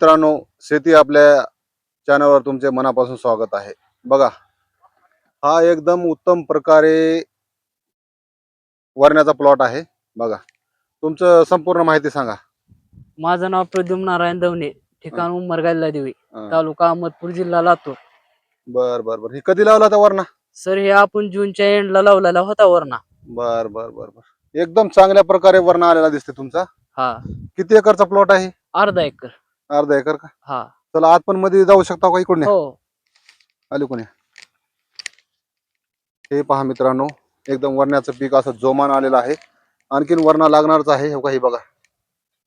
मित्रांनो शेती आपल्या चॅनलवर तुमचे मनापासून स्वागत आहे. बघा हा एकदम उत्तम प्रकारे वरण्याचा प्लॉट आहे. बघा तुमचं संपूर्ण माहिती सांगा. माझं नाव प्रद्युम्न नारायण दवणे ठिकाण उमरगायला देवी अं, तालुका अहमदपूर जिल्हा लातूर. बर बर बर. हे कधी लावला होता वरणा? सर हे आपण जूनच्या एंडला लावलेला होता वरणा. बर बर बर बर. एकदम चांगल्या प्रकारे वरणा आलेला दिसते तुमचा. हा. किती एकरचा प्लॉट आहे? अर्धा एकर. अर्धा एकर का? हा. चला आत पण मध्ये जाऊ शकता का इकडून? या. हो. आले कोणी? हे पहा मित्रांनो एकदम वरण्याचं पीक असं जोमान आलेलं आहे. आणखीन वरणा लागणारच आहे हे काही बघा.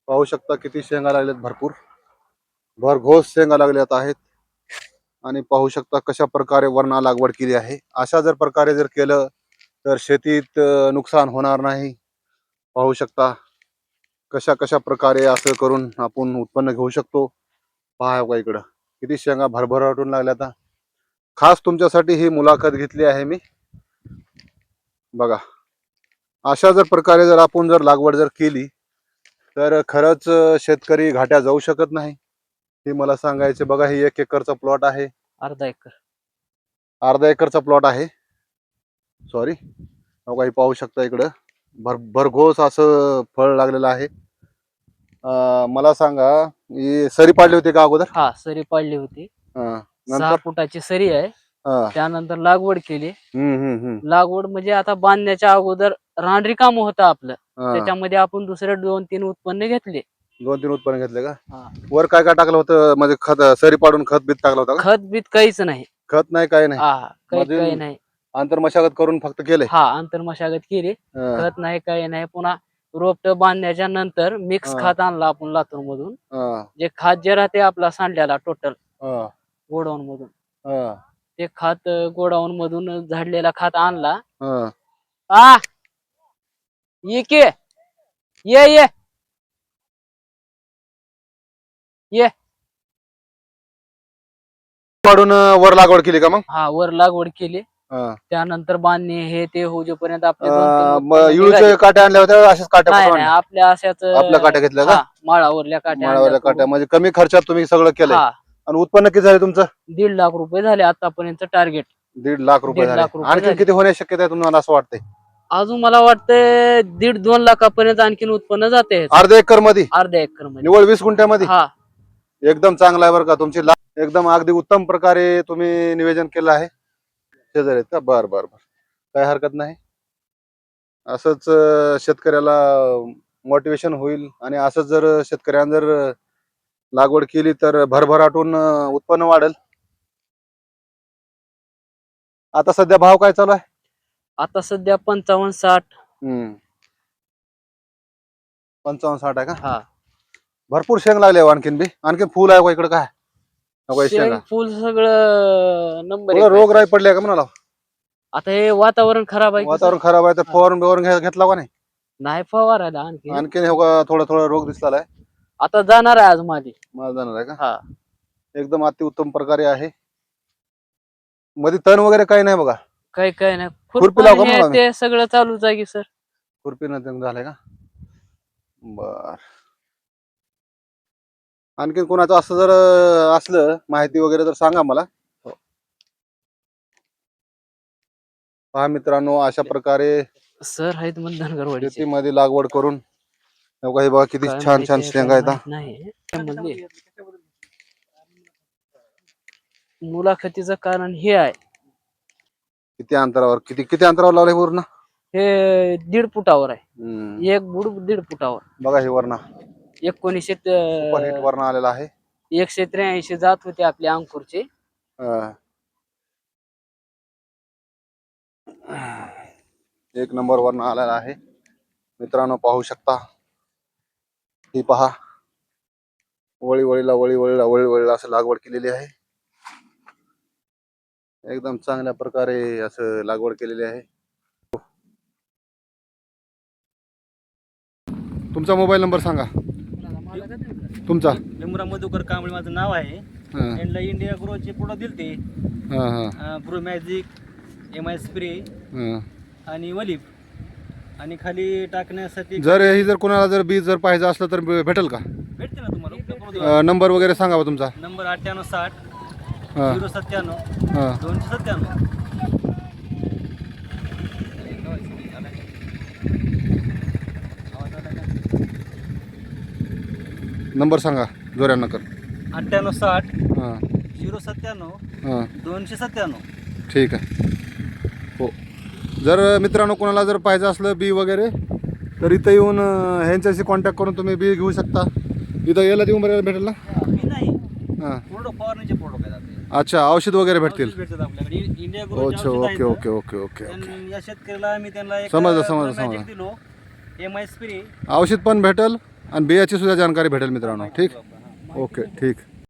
पाहू शकता किती शेंगा लागल्यात भरपूर. भरघोस शेंगा लागल्यात आहेत. आणि पाहू शकता कशा प्रकारे वरणा लागवड केली आहे. अशा जर प्रकारे जर केलं तर शेतीत अं, नुकसान होणार नाही. पाहू शकता. कशा कशा प्रकारे असं करून आपण उत्पन्न घेऊ शकतो? पहा हे बघा इकडं. किती शेंगा भरभराटून लागल्या आता. खास तुमच्यासाठी ही मुलाखत घेतली आहे मी. बघा. अशा जर प्रकारे जर आपण जर लागवड जर केली तर खरंच शेतकरी घाट्या जाऊ शकत नाही. हे मला सांगायचे बघा ही एक एकरचा प्लॉट आहे. अर्धा एकर. अर्धा एकरचा प्लॉट आहे. सॉरी. काही पाहू शकता इकडं. भर भरघोस असं फळ लागलेलं आहे. मला सांगा ही सरी पाडली होती का अगोदर? हा सरी पाडली होती. सहा नंतर? फुटाची सरी आहे. त्यानंतर लागवड केली. हम्म हम्म हम्म. लागवड म्हणजे आता बांधण्याच्या अगोदर रानरी काम होतं आपलं. त्याच्यामध्ये आपण दुसरे दोन तीन उत्पन्न घेतले. दोन तीन उत्पन्न घेतले का? हा. वर काय काय टाकलं होतं? म्हणजे खत सरी पाडून खत बीत टाकलं होतं का? खत बीत काहीच नाही. खत नाही काय नाही. हा काही काही नाही. आंतर मशागत करून फक्त केले? हा आंतरमशागत केली. खत नाही काही नाही. पुन्हा रोपट बांधण्याच्या नंतर मिक्स हा. खत आणलं आपण लातूर मधून जे खात जे राहते आपला सांडलेला टोटल गोडाऊन मधून ते खात गोडाऊन मधून झाडलेला खात आणला. आ! ये के. ये ये. पाडून अं, वर लागवड केली का मग? हा वर लागवड केली. त्यानंतर बांधणे हे ते आपले दोन तीन उत्पन्न निघाले. आणल्या होत्या अशाच काट्या नाही आपल्या अशाच आपल्या काट्या घेतल्या का? हा, माळावरल्या काट्या माळावरल्या आणल्या काट्या. म्हणजे कमी खर्चात तुम्ही सगळं केलंय. हा. आणि उत्पन्न किती झाले तुमचं? दीड लाख रुपये झाले आतापर्यंत टार्गेट दीड लाख रुपये दीड झाले. लाख रुपये आणखी झाले. किती होण्याची शक्यता आहे तुम्हाला असं वाटतंय? अजून मला वाटतंय दीड दोन लाखापर्यंत आणखीन उत्पन्न जाते. अर्ध्या एकरमध्ये अर्ध्या एकरमध्ये निवड वीस गुंठ्यामध्ये? हा. एकदम चांगला आहे बरं का. तुमची ला- एकदम अगदी उत्तम प्रकारे तुम्ही नियोजन केलं आहे. शेजारी आहेत का? बर बर बर. काय हरकत नाही. असंच शेतकऱ्याला मोटिवेशन होईल आणि असंच जर शेतकऱ्यानं जर लागवड केली तर भरभराटून उत्पन्न वाढेल. आता सध्या भाव काय चालू आहे? आता सध्या पंचावन्न साठ. हम्म. पंचावन्न साठ आहे का? हा. भरपूर शेंग लागले हो आणखीन बी. आणखीन फुल आहे का इकडे काय? नको शेंगा शेंग फुल सगळं नंबर रोग राई पडले का म्हणाला? आता हे वातावरण खराब आहे की वातावरण खराब आहे तर फवारून बिवारून घ्या- घेतला का नाही? नाही फवारायला आणखी आणखीन हे थोडा थोडा रोग दिसला आहे आता जाणार आहे आज माझी. मला जाणार आहे का? हा. एकदम अति उत्तम प्रकारे आहे. मध्ये तण वगैरे काही नाही बघा. काही काही नाही. खुरपी लावू का खुरपणी मग आहे ते सगळं चालूच आहे की सर. खुरपीनं ते झालंय का? बर. आणखीन कोणाचं असं जर असलं माहिती वगैरे तर सांगा मला. पहा मित्रांनो अशा प्रकारे सर आहेत शेतीमध्ये लागवड करून. हे बघा हे किती छान छान शेंगा हा. त्यामधले मुलाखतीचं कारण हे आहे. किती अंतरावर किती किती अंतरावर लावले पूर्ण? हे दीड फुटावर आहे. एक बुड दीड फुटावर. बघा हे वरणा एकोणीसशे सुपर हिट आलेला आहे. एकशे त्र्याऐंशी जात होते आपल्या अंकुरचे. अं. एक नंबर वरणा आलेला आहे. मित्रांनो पाहू शकता. ही पहा. वळी वळीला वळी वळीला वळी वळीला असं लागवड केलेली आहे. एकदम चांगल्या प्रकारे असं लागवड केलेली आहे. तुमचा मोबाईल नंबर सांगा. तुमचा? लिंबरा मधुकर कांबळे माझं नाव आहे. हां. यांना इंडिया ग्रोचे प्रोडक्ट दिलते. हां हां. Grow magic M I spray हां. आणि वलीप आणि खाली टाकण्यासाठी जर ही जर कोणाला जर बीज जर पाहिजे असलं तर भे- भेटेल का? भेटते ना तुम्हाला? उपलब्ध करून देऊ अ, नंबर वगैरे सांगा बा तुमचा. नंबर अठ्ठ्याण्णव साठ हां. झिरो सत्त्याण्णव हां. दोनशे सत्त्याण्णव. नंबर सांगा जोऱ्यानं कर. अठ्ठ्याण्णव साठ. हां. झिरो सत्त्याण्णव. हां. दोनशे सत्त्याण्णव. ठीक आहे. हो. जर मित्रांनो कोणाला जर पाहिजे असलं बी वगैरे तर इथं येऊन अं, ह्यांच्याशी कॉन्टॅक्ट करून तुम्ही बी घेऊ शकता. इथं याला देऊन बघायला भेटेल ना? मी नाही. हां. प्रोडक्ट फवारणीचे प्रोडक्ट आहेत आपले अच्छा औषध वगैरे भेटतील. औषध भेटतात आपल्याकडे. इ- इंडिया ग्रोचे अच्छा औषध okay. Okay okay okay okay. या शेतकऱ्याला आम्ही त्यांना एक समजलं, समजलं, magic समजलं. दिलो. एम आय स्प्रे औषध पण भेटेल. आणि बियाची सुद्धा जानकारी भेटेल मित्रांनो. ठीक? ओके ठीक.